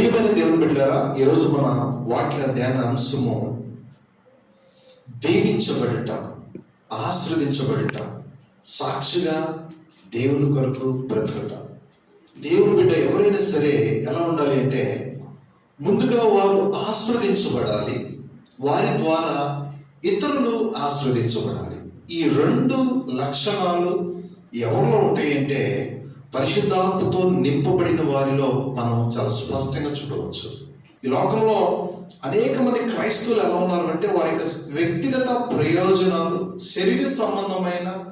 ప్రియమైన దేవుని బిడ్డారా ఈరోజు మన వాక్య ధ్యాన అంశము దీవించబడుట ఆశ్రదించబడుట సాక్షిగా దేవుని కొరకు బ్రతకట. దేవుని బిడ్డ ఎవరైనా సరే ఎలా ఉండాలి అంటే ముందుగా వారు ఆశ్రదించబడాలి వారి ద్వారా ఇతరులు ఆశ్రదించబడాలి. ఈ రెండు లక్షణాలు ఎవరిలో ఉంటాయంటే పరిశుద్ధాత్మతో నింపబడిన వారిలో మనం చాలా స్పష్టంగా చూడవచ్చు. ఈ లోకంలో అనేక మంది క్రైస్తవులు ఎలా ఉన్నారు అంటే వారి యొక్క వ్యక్తిగత ప్రయోజనాలు శరీర సంబంధమైన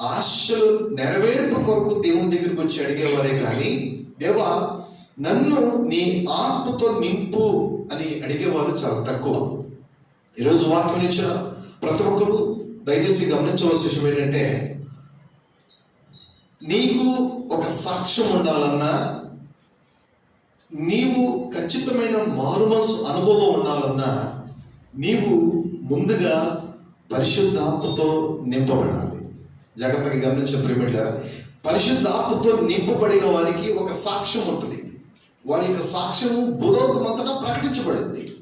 ఆశలు నెరవేర్పు కొరకు దేవుని దగ్గరికి వచ్చి అడిగేవారే కానీ దేవా నన్ను నీ ఆత్మతో నింపు అని అడిగేవారు చాలా తక్కువ. ఈరోజు వాక్యం ఇచ్చిన ప్రతి ఒక్కరు దయచేసి గమనించవలసిన విషయం ఏంటంటే నీకు ఒక సాక్ష్యం ఉండాలన్నా నీవు ఖచ్చితమైన మారుమనసు అనుభవం ఉండాలన్నా నీవు ముందుగా పరిశుద్ధాత్మతో నింపబడాలి. జాగ్రత్తగా గమనించిన ప్రేమిళ్ళ పరిశుద్ధాత్మతో నింపబడిన వారికి ఒక సాక్ష్యం ఉంటుంది. వారి యొక్క సాక్ష్యము భూలోకమంతటా ప్రకటించబడింది.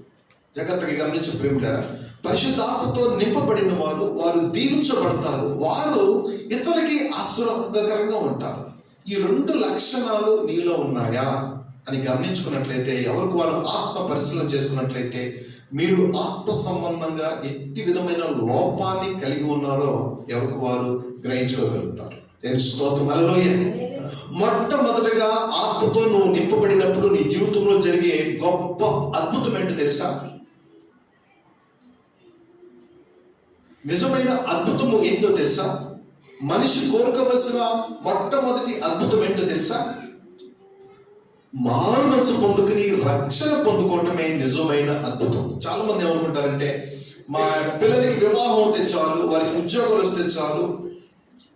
జాగ్రత్తగా గమనించిన ప్రేమిళ్ళ పరిశుద్ధాత్మతో నింపబడిన వారు వారు దీవించబడతారు. వారు ఇతరులకి ఆశీర్వాదకరంగా ఉంటారు. ఈ రెండు లక్షణాలు నీలో ఉన్నాయా అని గమనించుకున్నట్లయితే ఎవరికి వారు ఆత్మ పరిశీలన చేసుకున్నట్లయితే మీరు ఆత్మ సంబంధంగా ఎట్టి విధమైన లోపాన్ని కలిగి ఉన్నారో ఎవరికి వారు గ్రహించుకోగలుగుతారు? నేను స్తోత్రం. మొట్టమొదటగా ఆత్మతో నువ్వు నింపబడినప్పుడు నీ జీవితంలో జరిగే గొప్ప అద్భుతం ఏంటి తెలుసా? నిజమైన అద్భుతము ఏంటో తెలుసా? మనిషి కోరుకోవలసిన మొట్టమొదటి అద్భుతం ఏంటో తెలుసా? మారు మనసు పొందుకుని రక్షణ పొందుకోవటమే నిజమైన అద్భుతం. చాలా మంది ఏమనుకుంటారంటే మా పిల్లలకి వివాహం అయితే చాలు వారికి ఉద్యోగాలు వస్తే చాలు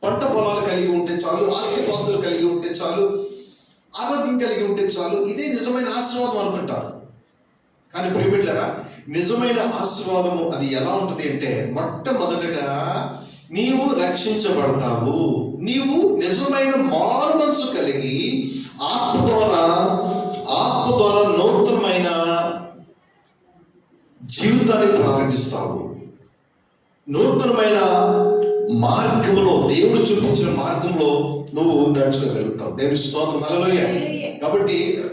పంట పొలాలు కలిగి ఉంటే చాలు ఆస్తి పాస్తులు కలిగి ఉంటే చాలు ఆరోగ్యం కలిగి ఉంటే చాలు ఇదే నిజమైన ఆశీర్వాదం అనుకుంటారు. కానీ ప్రియమిట్లరా నిజమైన ఆశీర్వాదము అది ఎలా ఉంటుంది అంటే మొట్టమొదటగా నీవు రక్షించబడతావు. నీవు నిజమైన మారు మనసు కలిగి ఆత్మ ద్వారా ఆత్మ ద్వారా నూతనమైన జీవితాన్ని ప్రారంభిస్తావు. నూతనమైన మార్గంలో దేవుడు చూపించిన మార్గంలో నువ్వు నడుచుకోగలుగుతావు. దేవుని స్తోత్రం. హల్లెలూయ. కాబట్టి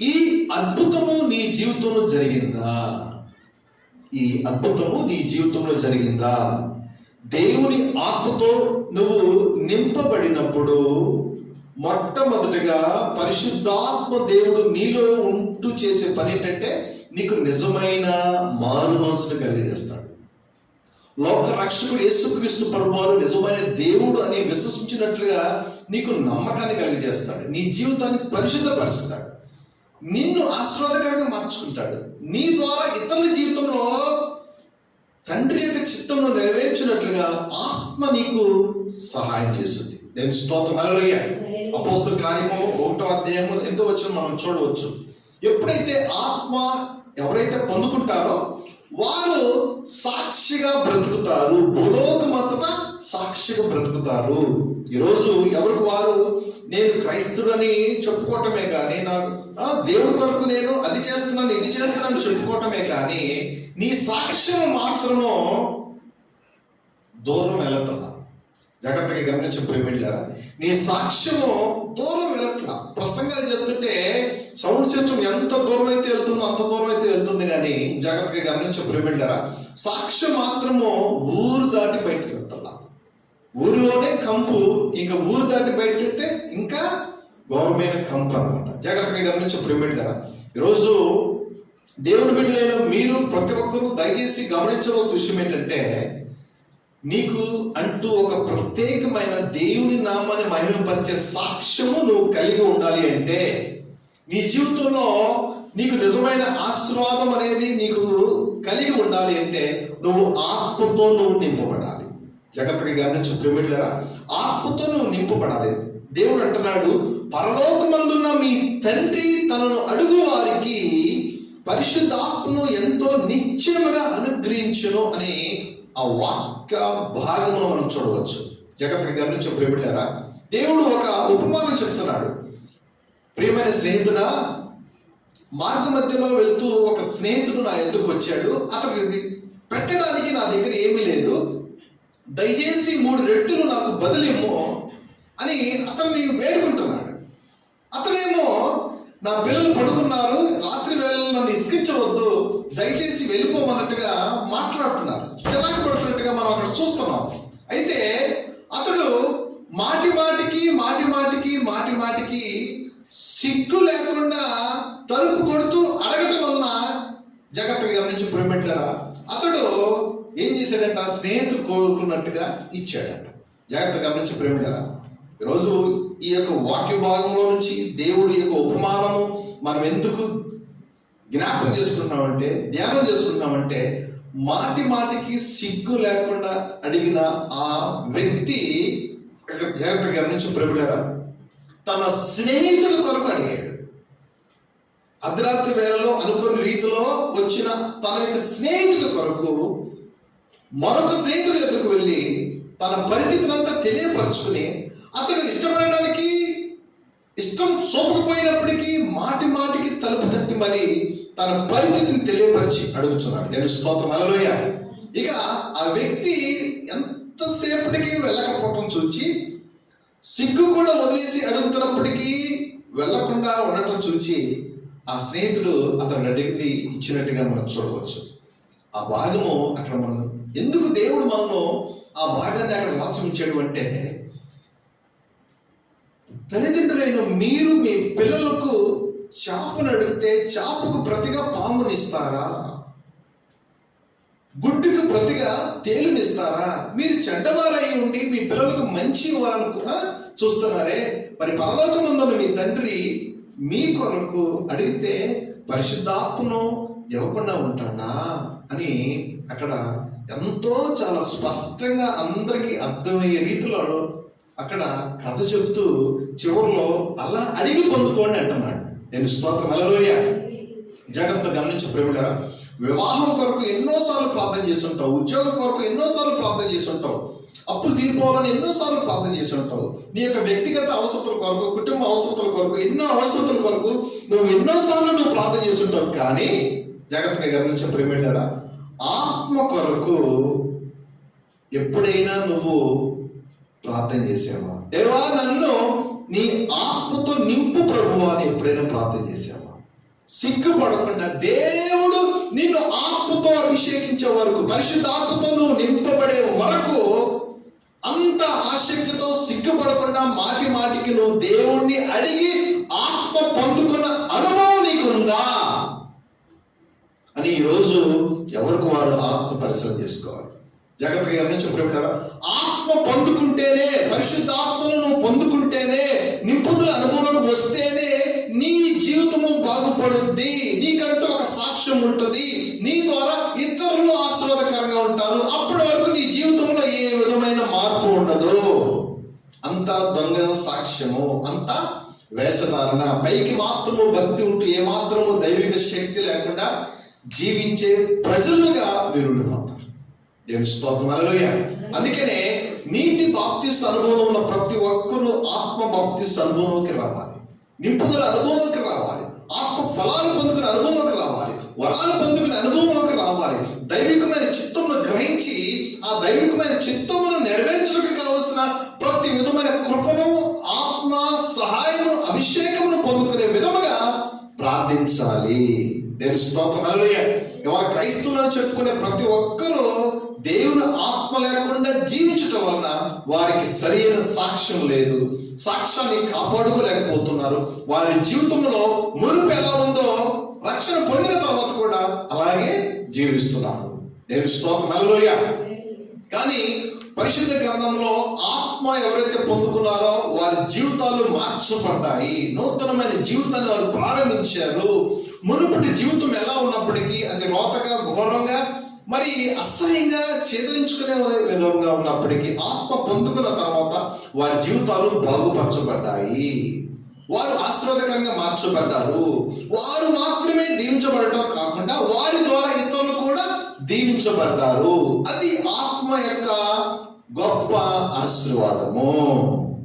ఈ అద్భుతము నీ జీవితంలో జరిగిందా? ఈ అద్భుతము నీ జీవితంలో జరిగిందా? దేవుని ఆత్మతో నువ్వు నింపబడినప్పుడు మొట్టమొదటిగా పరిశుద్ధాత్మ దేవుడు నీలో ఉంటూ చేసే పని ఏంటంటే నీకు నిజమైన మారు మనసును కలిగజేస్తాడు. లోక రక్షకుడు యేసుక్రీస్తు పరమాలు నిజమైన దేవుడు అని విశ్వసించినట్లుగా నీకు నమ్మకాన్ని కలిగజేస్తాడు. నీ జీవితాన్ని పరిశుద్ధపరుస్తాడు. నిన్ను ఆశ్రదకరంగా మార్చుకుంటాడు. నీ ద్వారా ఇతరుల జీవితంలో తండ్రి చిత్తంలో నెరవేర్చినట్లుగా ఆత్మ నీకు సహాయం చేస్తుంది. నేను స్తోత్రం. హల్లెలూయా. అపోస్తుల కార్యము ఒకటో అధ్యాయము ఎంతో వచ్చిన మనం చూడవచ్చు. ఎప్పుడైతే ఆత్మ ఎవరైతే పొందుకుంటారో వారు సాక్షిగా బ్రతుకుతారు. భూలోకమంతటా సాక్షిగా బ్రతుకుతారు. ఈరోజు ఎవరికి వారు నేను క్రైస్తుడని చెప్పుకోవటమే కానీ నాకు దేవుడి కొరకు నేను అది చేస్తున్నాను ఇది చేస్తున్నాను చెప్పుకోవటమే కానీ నీ సాక్ష్యం మాత్రము దూరం వెళ్ళట్లా జాగ్రత్తగా గమనించే ప్రేమిళ్ళారా నీ సాక్ష్యము దూరం వెళ్ళట్లా ప్రసంగాలు చేస్తుంటే సౌండ్ సిస్టమ్ ఎంత దూరం అయితే వెళ్తుందో అంత దూరం అయితే వెళ్తుంది కానీ జాగ్రత్తగా గమనించే ప్రేమిళ్ళారా సాక్ష్యం మాత్రము ఊరు దాటి బయటకు వెళ్తుందా ఊరిలోనే కంపు ఇంకా ఊరు దాటి బయటకు వెళ్తే ఇంకా ఘోరమైన కంపు అనమాట జాగ్రత్తగా గమనించే ప్రేమిళ్ళారా ఈరోజు దేవుని బిడ్డలైన మీరు ప్రతి ఒక్కరూ దయచేసి గమనించవలసిన విషయం ఏంటంటే నీకు అంటూ ఒక ప్రత్యేకమైన దేవుని నామాన్ని మహిమపరిచే సాక్ష్యము నువ్వు కలిగి ఉండాలి అంటే నీ జీవితంలో నీకు నిజమైన ఆశీర్వాదం అనేది నీకు కలిగి ఉండాలి అంటే నువ్వు ఆత్మతో నువ్వు నింపబడాలి. జగత్కి గారి నుంచి ప్రేమిట్లరా ఆత్మతో నువ్వు నింపబడాలి. దేవుడు అంటున్నాడు పరలోకమందున్న మీ తండ్రి తనను అడుగు వారికి పరిశుద్ధాత్మను ఎంతో నిశ్చయముగా అనుగ్రహించును అని ఆ వాక్య భాగమును మనం చూడవచ్చు. జాగ్రత్తగా గమనించే ప్రేమిటారా దేవుడు ఒక ఉపమానం చెప్తున్నాడు. ప్రియమైన స్నేహితుడా మార్గ మధ్యలో వెళ్తూ ఒక స్నేహితుడు నా ఎందుకు వచ్చాడు. అతనికి పెట్టడానికి నా దగ్గర ఏమీ లేదు. దయచేసి మూడు రెట్టులు నాకు బదులిమ్మో అని అతన్ని వేడుకుంటున్నాడు. అతనేమో నా పిల్లలు పడుకున్నారు రాత్రి వేళ నన్ను ఇసుకించవద్దు దయచేసి వెళ్ళిపోమన్నట్టుగా మాట్లాడుతున్నారు. చిరాకు పడుతున్నట్టుగా మనం అక్కడ చూస్తున్నాం. అయితే అతడు మాటి మాటికి మాటి మాటికి మాటి మాటికి సిగ్గు లేకుండా తలుపు కొడుతూ అడగటం వలన జాగ్రత్తగా గమనించి పురమెట్లరా అతడు ఏం చేశాడంట? స్నేహితుడు కోరుకున్నట్టుగా ఇచ్చాడంట. జాగ్రత్త గమనించి ప్రేమిడరా ఈరోజు ఈ యొక్క వాక్య భాగంలో నుంచి దేవుడి యొక్క ఉపమానము మనం ఎందుకు జ్ఞాపకం చేసుకుంటున్నామంటే ధ్యానం చేసుకుంటున్నామంటే మాటి మాటికి సిగ్గు లేకుండా అడిగిన ఆ వ్యక్తి జాగ్రత్త గమనించి ప్రభులరా తన స్నేహితుల కొరకు అడిగాడు. అర్ధరాత్రి వేళలో అనుకున్న రీతిలో వచ్చిన తన యొక్క స్నేహితుల కొరకు మరొక స్నేహితుడి దగ్గరకు వెళ్ళి తన పరిస్థితినంతా తెలియపరచుకుని అతడు ఇష్టపడడానికి ఇష్టం చూపకపోయినప్పటికీ మాటి మాటికి తలుపు తట్టి మరి తన పరిస్థితిని తెలియపరిచి అడుగుతున్నాడు. నేను స్తోత్రం. అలలోయ ఇక ఆ వ్యక్తి ఎంతసేపటికి వెళ్ళకపోవటం చూచి సిగ్గు కూడా వదిలేసి అడుగుతున్నప్పటికీ వెళ్ళకుండా ఉండటం చూచి ఆ స్నేహితుడు అతను అడిగింది ఇచ్చినట్టుగా మనం చూడవచ్చు. ఆ భాగము అక్కడ మనం ఎందుకు దేవుడు మనను ఆ భాగాన్ని అక్కడ రాసి ఉంచాడు అంటే తల్లిదండ్రులైన మీరు మీ పిల్లలకు చేపను అడిగితే చేపకు ప్రతిగా పామునిస్తారా? గుడ్డుకు ప్రతిగా తేలునిస్తారా? మీరు చెడ్డవారై ఉండి మీ పిల్లలకు మంచి ఇవ్వాలను కూడా చూస్తున్నారే. మరి పరలోకమందున మీ తండ్రి మీ కొరకు అడిగితే పరిశుద్ధాత్మను ఇవ్వకుండా ఉంటాడా? అని అక్కడ ఎంతో చాలా స్పష్టంగా అందరికీ అర్థమయ్యే రీతిలో అక్కడ కథ చెప్తూ చివరిలో అలా అడిగి పొందుకోండి అంటున్నాడు. నేను స్తోత్రం. అలలోయ జాగ్రత్త గమనించు ప్రేమిడ వివాహం కొరకు ఎన్నోసార్లు ప్రార్థన చేస్తుంటావు. ఉద్యోగం కొరకు ఎన్నోసార్లు ప్రార్థన చేస్తుంటావు. అప్పులు తీరిపోవాలని ఎన్నోసార్లు ప్రార్థన చేసి ఉంటావు నీ యొక్క వ్యక్తిగత అవసరతల కొరకు కుటుంబ అవసరతల కొరకు ఎన్నో అవసరతల కొరకు నువ్వు ఎన్నోసార్లు నువ్వు ప్రార్థన చేసి ఉంటావు కానీ జాగ్రత్తగా గమనించే ప్రేమిడ ఆత్మ కొరకు ఎప్పుడైనా నువ్వు ప్రార్థన చేసావా? దేవా నన్ను నీ ఆత్మతో నింపు ప్రభువా అని ఎప్పుడైనా ప్రార్థన చేసావా? సిగ్గుపడకుండా దేవుడు నిన్ను ఆత్మతో అభిషేకించే వరకు పరిశుద్ధ ఆత్మతో నువ్వు నింపబడే వరకు అంత ఆసక్తితో సిగ్గుపడకుండా మాటి మాటికి నువ్వు దేవుణ్ణి అడిగి ఆత్మ పొందుకున్న అనుభవం నీకుందా? అని ఈరోజు ఎవరికి వారు ఆత్మ పరిశ్రమ చేసుకోవాలి? జాగ్రత్తగా గమనించు ఆత్మ పొందుకుంటేనే పరిశుద్ధాత్మను నువ్వు పొందుకుంటేనే నిపుణుల అనుభవం వస్తేనే నీ జీవితము బాగుపడుద్ది. నీకంటూ ఒక సాక్ష్యం ఉంటుంది. నీ ద్వారా ఇతరులు ఆశీర్వాదకరంగా ఉంటారు. అప్పటి వరకు నీ జీవితంలో ఏ విధమైన మార్పు ఉండదు. అంత దొంగ సాక్ష్యము అంత వేషధారణ. పైకి మాత్రము భక్తి ఉంటూ ఏ మాత్రము దైవిక శక్తి లేకుండా జీవించే ప్రజలుగా మీరు దేవుని స్తోత్రం. హల్లెలూయా. అందుకనే నీటి బాప్తిస్ అనుభవం ఉన్న ప్రతి ఒక్కరూ ఆత్మ బాప్తిస్ అనుభవంలోకి రావాలి. నింపుదల అనుభవంలోకి రావాలి. ఆత్మ ఫలాలు పొందుకునే అనుభవంలోకి రావాలి. వరాలు పొందుకునే అనుభవంలోకి రావాలి. దైవికమైన చిత్తమును గ్రహించి ఆ దైవికమైన చిత్తమును నెరవేర్చడానికి కావలసిన ప్రతి విధమైన కృపను ఆత్మ సహాయమును అభిషేకమును పొందుకునే విధముగా ప్రార్థించాలి. దేవుని స్తోత్రం. హల్లెలూయా. ఎవరు క్రైస్తవులను చెప్పుకునే ప్రతి ఒక్కరూ దేవుని ఆత్మ లేకుండా జీవించటం వలన వారికి సరైన సాక్ష్యం లేదు. సాక్ష్యాన్ని కాపాడుకోలేకపోతున్నారు. వారి జీవితంలో మునుపు ఎలా ఉందో రక్షణ పొందిన తర్వాత కూడా అలాగే జీవిస్తున్నారు. నేను స్తోత్రం. అలలోయ కానీ పరిశుద్ధ గ్రంథంలో ఆత్మ ఎవరైతే పొందుకున్నారో వారి జీవితాలు మార్చబడ్డాయి. నూతనమైన జీవితాన్ని వారు ప్రారంభించారు. మునుపటి జీవితం ఎలా ఉన్నప్పటికీ అది రోతగా ఘోరంగా మరి అసహ్యంగా ఛేదరించుకునే విధంగా ఉన్నప్పటికీ ఆత్మ పొందుకున్న తర్వాత వారి జీవితాలు బాగుపరచబడ్డాయి. వారు ఆశీర్వాదకరంగా మార్చబడ్డారు. వారు మాత్రమే దీవించబడటం కాకుండా వారి ద్వారా ఇతరులు కూడా దీవించబడ్డారు. అది ఆత్మ యొక్క గొప్ప ఆశీర్వాదము.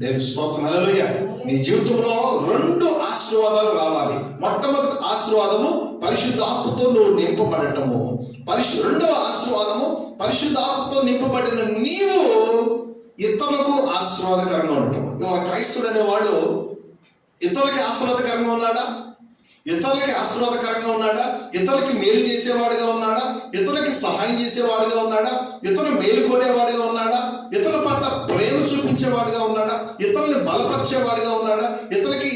నేను స్తోత్రం. నీ జీవితంలో రెండు ఆశీర్వాదాలు రావాలి. మొట్టమొదటి ఆశీర్వాదము పరిశుద్ధాత్మతో నువ్వు నింపబడటము. పరిశు రెండవ ఆశీర్వాదము పరిశుద్ధాత్మతో నింపబడిన నీవు ఇతరులకు ఆశీర్వాదకరంగా ఉండటము. ఇవాళ క్రైస్తుడు అనేవాడు ఇతరులకి ఆశీర్వాదకరంగా ఉన్నాడా? ఇతరులకి ఆశీర్వాదకరంగా ఉన్నాడా? ఇతరులకి మేలు చేసేవాడుగా ఉన్నాడా? ఇతరులకి సహాయం చేసేవాడుగా ఉన్నాడా? ఇతరులు మేలు కోరేవాడుగా ఉన్నాడా? ప్రేమ ఉన్నాడా? ఇతరుల్ని బలపరిచేవాడుగా ఉన్నాడా? ఇతరులకి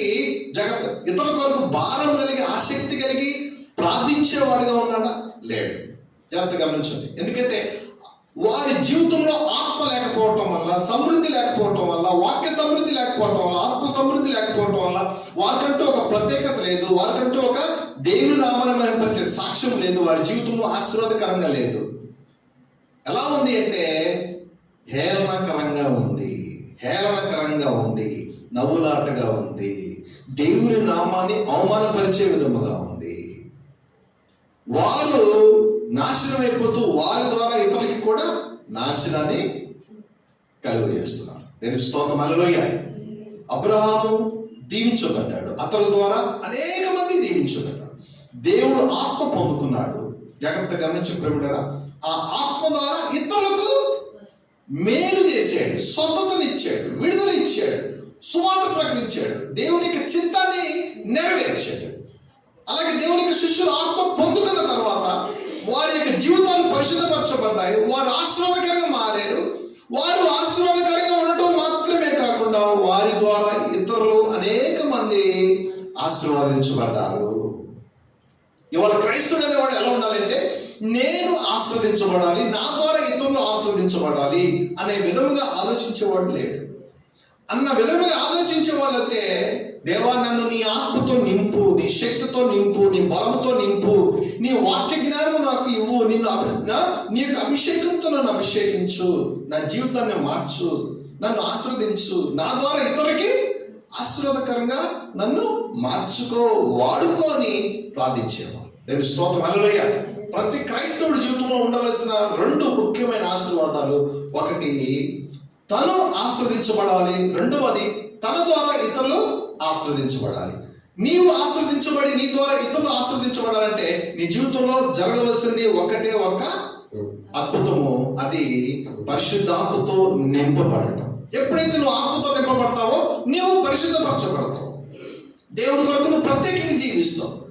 జగత్ ఇతరుల కొరకు భారం కలిగి ఆసక్తి కలిగి ప్రార్థించేవాడుగా ఉన్నాడా? లేడు. జాగ్రత్త గమనించండి. ఎందుకంటే వారి జీవితంలో ఆత్మ లేకపోవటం వల్ల సమృద్ధి లేకపోవటం వల్ల వాక్య సమృద్ధి లేకపోవటం వల్ల ఆత్మ సమృద్ధి లేకపోవటం వల్ల వారికంటూ ఒక ప్రత్యేకత లేదు వారికంటూ ఒక దేవుని నామాన్ని మహిమపరిచే సాక్ష్యం లేదు వారి జీవితంలో ఆశీర్వాదకరంగా లేదు. ఎలా ఉంది అంటే హేళనకరంగా ఉంది. హేళనకరంగా ఉంది నవ్వులాటగా ఉంది దేవుని నామాన్ని అవమానపరిచే విధముగా ఉంది. వారు నాశనం అయిపోతూ వారి ద్వారా ఇతరులకి కూడా నాశనాన్ని కలుగు చేస్తున్నారు. నేను స్తోత్రం అలలోయ అబ్రహాము దీవించబడ్డాడు. అతని ద్వారా అనేక మంది దీవించబడ్డాడు దేవుడు ఆత్మ పొందుకున్నాడు. జాగ్రత్త గమనించి ప్రభుడరా ఆ ఆత్మ ద్వారా ఇతరులకు మేలు చేశాడు స్వస్థతనిచ్చాడు విడుదల ఇచ్చాడు సువార్త ప్రకటించాడు దేవుని యొక్క చిత్తాన్ని నెరవేర్చాడు. అలాగే దేవుని యొక్క శిష్యులు ఆత్మ పొందుకున్న తర్వాత వారి యొక్క జీవితాలు పరిశుద్ధపరచబడ్డాయి వారు ఆశీర్వాదకరంగా మారారు. వారు ఆశీర్వాదకరంగా ఉండటం మాత్రమే కాకుండా వారి ద్వారా ఇతరులు అనేక మంది ఆశీర్వదించబడ్డారు. ఇవాళ క్రైస్తుడు అనేవాడు ఎలా ఉండాలంటే నేను ఆస్వాదించబడాలి నా ద్వారా ఇతరులు ఆస్వాదించబడాలి అనే విధముగా ఆలోచించేవాడు లేడు. అన్న విధముగా ఆలోచించే వాళ్ళైతే దేవా నన్ను నీ ఆత్మతో నింపు నీ శక్తితో నింపు నీ బలంతో నింపు నీ వాక్య జ్ఞానం నాకు ఇవ్వు నిన్ను అభి- నీ యొక్క అభిషేకంతో నన్ను అభిషేకించు నా జీవితాన్ని మార్చు నన్ను ఆస్వాదించు నా ద్వారా ఇతరులకి ఆశీర్వాదకరంగా నన్ను మార్చుకో వాడుకో అని ప్రార్థించేవాడు. దేవుని స్తోత్రం. అలలోయ ప్రతి క్రైస్తవుడి జీవితంలో ఉండవలసిన రెండు ముఖ్యమైన ఆశీర్వాదాలు. ఒకటి తను ఆస్వాదించబడాలి రెండవది తన ద్వారా ఇతరులు ఆస్వాదించబడాలి నీవు ఆస్వాదించబడి నీ ద్వారా ఇతరులు ఆస్వాదించబడాలంటే నీ జీవితంలో జరగవలసింది ఒకటే ఒక అద్భుతము. అది పరిశుద్ధాత్మతో నింపబడటం. ఎప్పుడైతే నువ్వు ఆత్మతో నింపబడతావో నీవు పరిశుద్ధపరచబడతావు. దేవుడి కొరకు నువ్వు ప్రత్యేకంగా జీవిస్తావు.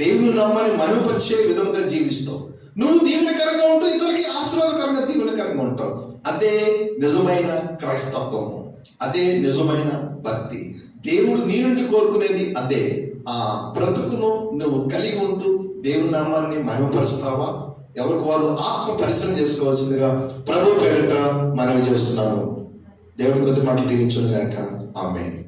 దేవుని నామాన్ని మహిమపరిచే విధంగా జీవిస్తావు. నువ్వు దీవెనకరంగా ఉంటావు ఇతరులకి ఆశీర్వాదకరంగా దీవెనకరంగా ఉంటావు. అదే నిజమైన క్రైస్తత్వము. అదే నిజమైన భక్తి. దేవుడు నీ నుండి కోరుకునేది అదే. ఆ బ్రతుకును నువ్వు కలిగి ఉంటూ దేవుని నామాన్ని మహిమపరుస్తావా? ఎవరికి వారు ఆత్మ పరిశ్రమ చేసుకోవాల్సిందిగా ప్రభు పేరిట మనవి చేస్తున్నాను. దేవుడి కొద్ది మాటలు దీవించుగాక ఆమె